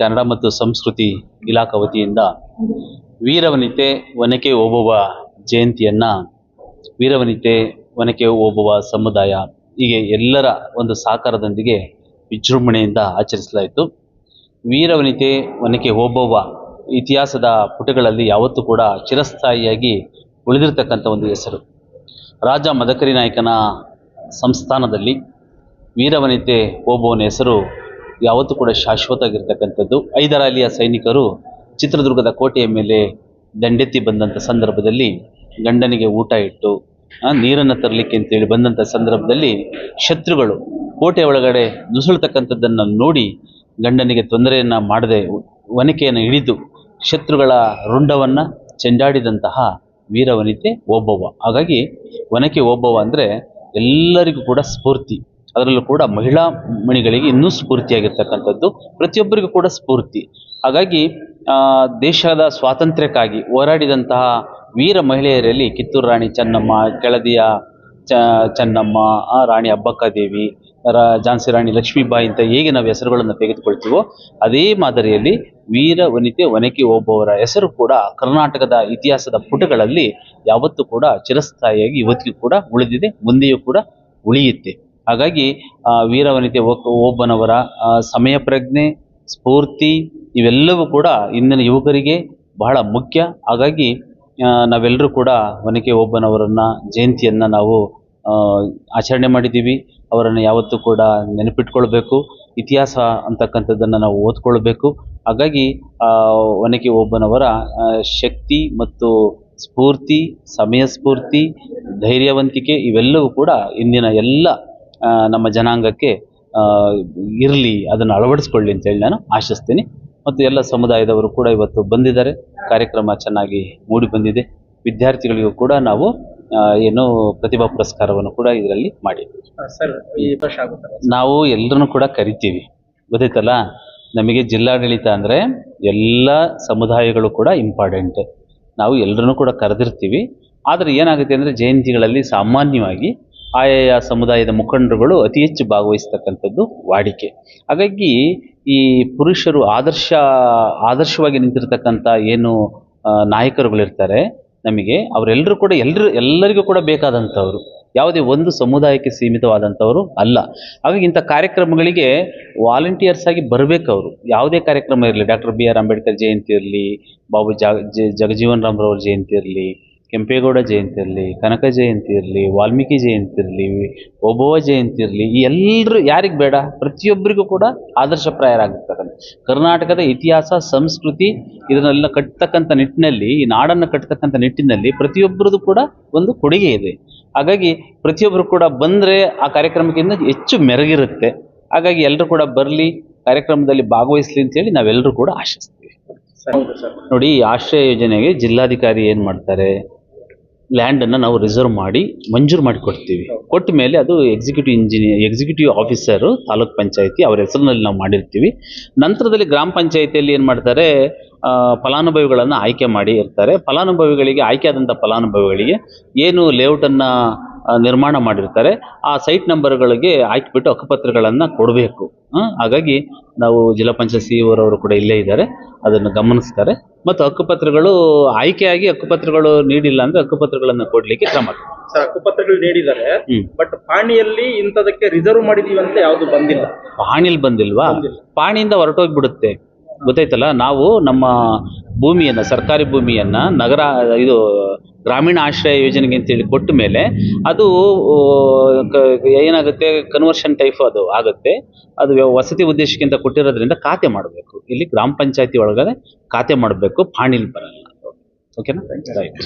ಕನ್ನಡ ಮತ್ತು ಸಂಸ್ಕೃತಿ ಇಲಾಖಾ ವತಿಯಿಂದ ವೀರವನಿತೆ ಒನಕೆ ಓಬವ್ವ ಜಯಂತಿಯನ್ನ, ವೀರವನಿತೆ ಒನಕೆ ಓಬವ್ವ ಸಮುದಾಯ, ಹೀಗೆ ಎಲ್ಲರ ಒಂದು ಸಹಕಾರದೊಂದಿಗೆ ವಿಜೃಂಭಣೆಯಿಂದ ಆಚರಿಸಲಾಯಿತು. ವೀರವನಿತೆ ಒನಕೆ ಓಬವ್ವ ಇತಿಹಾಸದ ಪುಟಗಳಲ್ಲಿ ಯಾವತ್ತೂ ಕೂಡ ಚಿರಸ್ಥಾಯಿಯಾಗಿ ಉಳಿದಿರ್ತಕ್ಕಂಥ ಒಂದು ಹೆಸರು. ರಾಜ ಮದಕರಿ ನಾಯಕನ ಸಂಸ್ಥಾನದಲ್ಲಿ ವೀರವನಿತೆ ಓಬವ್ವನ ಹೆಸರು ಯಾವತ್ತೂ ಕೂಡ ಶಾಶ್ವತವಾಗಿರ್ತಕ್ಕಂಥದ್ದು. ಐದರಾಲಿಯ ಸೈನಿಕರು ಚಿತ್ರದುರ್ಗದ ಕೋಟೆಯ ಮೇಲೆ ದಂಡೆತ್ತಿ ಬಂದಂಥ ಸಂದರ್ಭದಲ್ಲಿ ಗಂಡನಿಗೆ ಊಟ ಇಟ್ಟು ನೀರನ್ನು ತರಲಿಕ್ಕೆ ಅಂತೇಳಿ ಬಂದಂಥ ಸಂದರ್ಭದಲ್ಲಿ ಶತ್ರುಗಳು ಕೋಟೆ ಒಳಗಡೆ ನುಸುಳ್ತಕ್ಕಂಥದ್ದನ್ನು ನೋಡಿ ಗಂಡನಿಗೆ ತೊಂದರೆಯನ್ನು ಮಾಡದೆ ಒನಕೆಯನ್ನು ಹಿಡಿದು ಶತ್ರುಗಳ ರುಂಡವನ್ನು ಚೆಂಡಾಡಿದಂತಹ ವೀರವನಿತೆ ಒಬ್ಬವ್ವ ಹಾಗಾಗಿ ಒನಕೆ ಓಬವ್ವ ಅಂದರೆ ಎಲ್ಲರಿಗೂ ಕೂಡ ಸ್ಫೂರ್ತಿ. ಅದರಲ್ಲೂ ಕೂಡ ಮಹಿಳಾ ಮಣಿಗಳಿಗೆ ಇನ್ನೂ ಸ್ಫೂರ್ತಿಯಾಗಿರ್ತಕ್ಕಂಥದ್ದು, ಪ್ರತಿಯೊಬ್ಬರಿಗೂ ಕೂಡ ಸ್ಫೂರ್ತಿ. ಹಾಗಾಗಿ ದೇಶದ ಸ್ವಾತಂತ್ರ್ಯಕ್ಕಾಗಿ ಹೋರಾಡಿದಂತಹ ವೀರ ಮಹಿಳೆಯರಲ್ಲಿ ಕಿತ್ತೂರು ರಾಣಿ ಚೆನ್ನಮ್ಮ, ಕೆಳದಿಯ ಚ, ಚೆನ್ನಮ್ಮ ರಾಣಿ ಅಬ್ಬಕ್ಕಾದೇವಿ ದೇವಿ ಝಾನ್ಸಿ ರಾಣಿ ಲಕ್ಷ್ಮೀಬಾಯಿ ಅಂತ ಹೇಗೆ ನಾವು ಹೆಸರುಗಳನ್ನು ತೆಗೆದುಕೊಳ್ತೀವೋ, ಅದೇ ಮಾದರಿಯಲ್ಲಿ ವೀರ ವನಿತೆ ಒನಕೆ ಒಬ್ಬವರ ಹೆಸರು ಕೂಡ ಕರ್ನಾಟಕದ ಇತಿಹಾಸದ ಪುಟಗಳಲ್ಲಿ ಯಾವತ್ತೂ ಕೂಡ ಚಿರಸ್ಥಾಯಿಯಾಗಿ ಇವತ್ತಿಗೂ ಕೂಡ ಉಳಿದಿದೆ, ಮುಂದೆಯೂ ಕೂಡ ಉಳಿಯುತ್ತೆ. ಹಾಗಾಗಿ ವೀರವನಿತೆ ಒಬ್ಬನವರ ಸಮಯ ಪ್ರಜ್ಞೆ, ಸ್ಫೂರ್ತಿ ಇವೆಲ್ಲವೂ ಕೂಡ ಇಂದಿನ ಯುವಕರಿಗೆ ಬಹಳ ಮುಖ್ಯ. ಹಾಗಾಗಿ ನಾವೆಲ್ಲರೂ ಕೂಡ ಒನಕೆ ಒಬ್ಬನವರನ್ನ, ಜಯಂತಿಯನ್ನು ನಾವು ಆಚರಣೆ ಮಾಡಿದ್ದೀವಿ. ಅವರನ್ನು ಯಾವತ್ತೂ ಕೂಡ ನೆನಪಿಟ್ಕೊಳ್ಬೇಕು. ಇತಿಹಾಸ ಅಂತಕ್ಕಂಥದ್ದನ್ನು ನಾವು ಓದ್ಕೊಳ್ಬೇಕು. ಹಾಗಾಗಿ ಒನಕೆ ಒಬ್ಬನವರ ಶಕ್ತಿ ಮತ್ತು ಸ್ಫೂರ್ತಿ, ಸಮಯ ಸ್ಫೂರ್ತಿ, ಧೈರ್ಯವಂತಿಕೆ ಇವೆಲ್ಲವೂ ಕೂಡ ಇಂದಿನ ಎಲ್ಲ ನಮ್ಮ ಜನಾಂಗಕ್ಕೆ ಇರಲಿ ಅದನ್ನು ಅಳವಡಿಸ್ಕೊಳ್ಳಿ ಅಂತೇಳಿ ನಾನು ಆಶಿಸ್ತೀನಿ. ಮತ್ತು ಎಲ್ಲ ಸಮುದಾಯದವರು ಕೂಡ ಇವತ್ತು ಬಂದಿದ್ದಾರೆ. ಕಾರ್ಯಕ್ರಮ ಚೆನ್ನಾಗಿ ಮೂಡಿ ಬಂದಿದೆ. ವಿದ್ಯಾರ್ಥಿಗಳಿಗೂ ಕೂಡ ನಾವು ಏನು ಪ್ರತಿಭಾ ಪುರಸ್ಕಾರವನ್ನು ಕೂಡ ಇದರಲ್ಲಿ ಮಾಡಿದ್ವಿ ನಾವು ಎಲ್ಲರನ್ನು ಕೂಡ ಕರಿತೀವಿ. ಗೊತ್ತಾಯ್ತಲ್ಲ? ನಮಗೆ ಜಿಲ್ಲಾಡಳಿತ ಅಂದರೆ ಎಲ್ಲ ಸಮುದಾಯಗಳು ಕೂಡ ಇಂಪಾರ್ಟೆಂಟ್. ನಾವು ಎಲ್ಲರನ್ನೂ ಕೂಡ ಕರೆದಿರ್ತೀವಿ. ಆದರೆ ಏನಾಗುತ್ತೆ ಅಂದರೆ ಜಯಂತಿಗಳಲ್ಲಿ ಸಾಮಾನ್ಯವಾಗಿ ಆಯಾಯ ಸಮುದಾಯದ ಮುಖಂಡರುಗಳು ಅತಿ ಹೆಚ್ಚು ಭಾಗವಹಿಸ್ತಕ್ಕಂಥದ್ದು ವಾಡಿಕೆ. ಹಾಗಾಗಿ ಈ ಪುರುಷರು ಆದರ್ಶ, ಆದರ್ಶವಾಗಿ ನಿಂತಿರ್ತಕ್ಕಂಥ ಏನು ನಾಯಕರುಗಳಿರ್ತಾರೆ, ನಮಗೆ ಅವರೆಲ್ಲರೂ ಕೂಡ ಎಲ್ಲರೂ ಎಲ್ಲರಿಗೂ ಕೂಡ ಬೇಕಾದಂಥವ್ರು. ಯಾವುದೇ ಒಂದು ಸಮುದಾಯಕ್ಕೆ ಸೀಮಿತವಾದಂಥವರು ಅಲ್ಲ. ಹಾಗಾಗಿ ಇಂಥ ಕಾರ್ಯಕ್ರಮಗಳಿಗೆ ವಾಲಂಟಿಯರ್ಸ್ ಆಗಿ ಬರಬೇಕು ಅವರು ಯಾವುದೇ ಕಾರ್ಯಕ್ರಮ ಇರಲಿ, doctor B R Ambedkar Jayanti ಇರಲಿ, ಬಾಬು ಜಗಜೀವನ್ ರಾಮ್ರವ್ರ ಜಯಂತಿ ಇರಲಿ ಕೆಂಪೇಗೌಡ ಜಯಂತಿ ಇರಲಿ ಕನಕ ಜಯಂತಿ ಇರಲಿ ವಾಲ್ಮೀಕಿ ಜಯಂತಿ ಇರಲಿ ಓಬವ್ವ ಜಯಂತಿ ಇರಲಿ ಈ ಎಲ್ಲರೂ ಯಾರಿಗೆ ಬೇಡ? ಪ್ರತಿಯೊಬ್ಬರಿಗೂ ಕೂಡ ಆದರ್ಶಪ್ರಾಯರಾಗಿರ್ತಕ್ಕಂಥ ಕರ್ನಾಟಕದ ಇತಿಹಾಸ ಸಂಸ್ಕೃತಿ ಇದನ್ನೆಲ್ಲ ಕಟ್ತಕ್ಕಂಥ ನಿಟ್ಟಿನಲ್ಲಿ ಈ ನಾಡನ್ನು ಕಟ್ತಕ್ಕಂಥ ನಿಟ್ಟಿನಲ್ಲಿ ಪ್ರತಿಯೊಬ್ಬರದ್ದು ಕೂಡ ಒಂದು ಕೊಡುಗೆ ಇದೆ. ಹಾಗಾಗಿ ಪ್ರತಿಯೊಬ್ಬರು ಕೂಡ ಬಂದರೆ ಆ ಕಾರ್ಯಕ್ರಮಕ್ಕಿಂತ ಹೆಚ್ಚು ಮೆರಗಿರುತ್ತೆ. ಹಾಗಾಗಿ ಎಲ್ಲರೂ ಕೂಡ ಬರಲಿ ಕಾರ್ಯಕ್ರಮದಲ್ಲಿ ಭಾಗವಹಿಸಲಿ ಅಂತೇಳಿ ನಾವೆಲ್ಲರೂ ಕೂಡ ಆಶಿಸ್ತೀವಿ. ನೋಡಿ ಈ ಆಶ್ರಯ ಯೋಜನೆಗೆ ಜಿಲ್ಲಾಧಿಕಾರಿ ಏನು ಮಾಡ್ತಾರೆ? ಲ್ಯಾಂಡನ್ನು ನಾವು ರಿಸರ್ವ್ ಮಾಡಿ ಮಂಜೂರು ಮಾಡಿಕೊಡ್ತೀವಿ. ಕೊಟ್ಟ ಮೇಲೆ ಅದು executive engineer executive officer taluk ಪಂಚಾಯತಿ ಅವ್ರ ಹೆಸರಿನಲ್ಲಿ ನಾವು ಮಾಡಿರ್ತೀವಿ. ನಂತರದಲ್ಲಿ ಗ್ರಾಮ ಪಂಚಾಯತಿಯಲ್ಲಿ ಏನು ಮಾಡ್ತಾರೆ ಫಲಾನುಭವಿಗಳನ್ನು ಆಯ್ಕೆ ಮಾಡಿ ಇರ್ತಾರೆ. ಫಲಾನುಭವಿಗಳಿಗೆ ಆಯ್ಕೆ ಆದಂಥ ಫಲಾನುಭವಿಗಳಿಗೆ ಏನು ಲೇಔಟನ್ನು ನಿರ್ಮಾಣ ಮಾಡಿರ್ತಾರೆ. ಆ ಸೈಟ್ ನಂಬರ್ಗಳಿಗೆ ಹಾಕಿಬಿಟ್ಟು ಹಕ್ಕುಪತ್ರಗಳನ್ನು ಕೊಡಬೇಕು. ಹಾಗಾಗಿ ನಾವು ಜಿಲ್ಲಾ ಪಂಚಾಯತ್ ಸಿ ಅವರು ಕೂಡ ಇಲ್ಲೇ ಇದ್ದಾರೆ. ಅದನ್ನು ಗಮನಿಸ್ತಾರೆ. ಮತ್ತು ಹಕ್ಕುಪತ್ರಗಳು ಆಯ್ಕೆಯಾಗಿ ಹಕ್ಕುಪತ್ರಗಳು ನೀಡಿಲ್ಲ ಅಂದರೆ ಹಕ್ಕುಪತ್ರಗಳನ್ನು ಕೊಡಲಿಕ್ಕೆ ಕ್ರಮ. ಸರ್ ಹಕ್ಕುಪತ್ರಗಳು ನೀಡಿದ್ದಾರೆ. ಬಟ್ ಪಾಣಿಯಲ್ಲಿ ಇಂಥದಕ್ಕೆ ರಿಸರ್ವ್ ಮಾಡಿದೀವಿ ಅಂತ ಯಾವುದು ಬಂದಿಲ್ಲ. ಪಾಣಿಲಿ ಬಂದಿಲ್ವಾ. ಪಾಣಿಯಿಂದ ಹೊರಟೋಗ್ಬಿಡುತ್ತೆ. ಗೊತ್ತಾಯ್ತಲ್ಲ? ನಾವು ನಮ್ಮ ಭೂಮಿಯನ್ನು ಸರ್ಕಾರಿ ಭೂಮಿಯನ್ನು ನಗರ ಇದು ಗ್ರಾಮೀಣ ಆಶ್ರಯ ಯೋಜನೆಗೆ ಅಂತೇಳಿ ಕೊಟ್ಟ ಮೇಲೆ ಅದು ಏನಾಗುತ್ತೆ? ಕನ್ವರ್ಷನ್ ಟೈಪ್ ಅದು ಆಗುತ್ತೆ. ಅದು ವಸತಿ ಉದ್ದೇಶಕ್ಕಿಂತ ಕೊಟ್ಟಿರೋದ್ರಿಂದ ಖಾತೆ ಮಾಡಬೇಕು. ಇಲ್ಲಿ ಗ್ರಾಮ ಪಂಚಾಯತಿ ಒಳಗಡೆ ಖಾತೆ ಮಾಡಬೇಕು, ಪಾಣಿಲಿ ಬರಲ್ಲ. ಓಕೆನಾ ರೈಟ್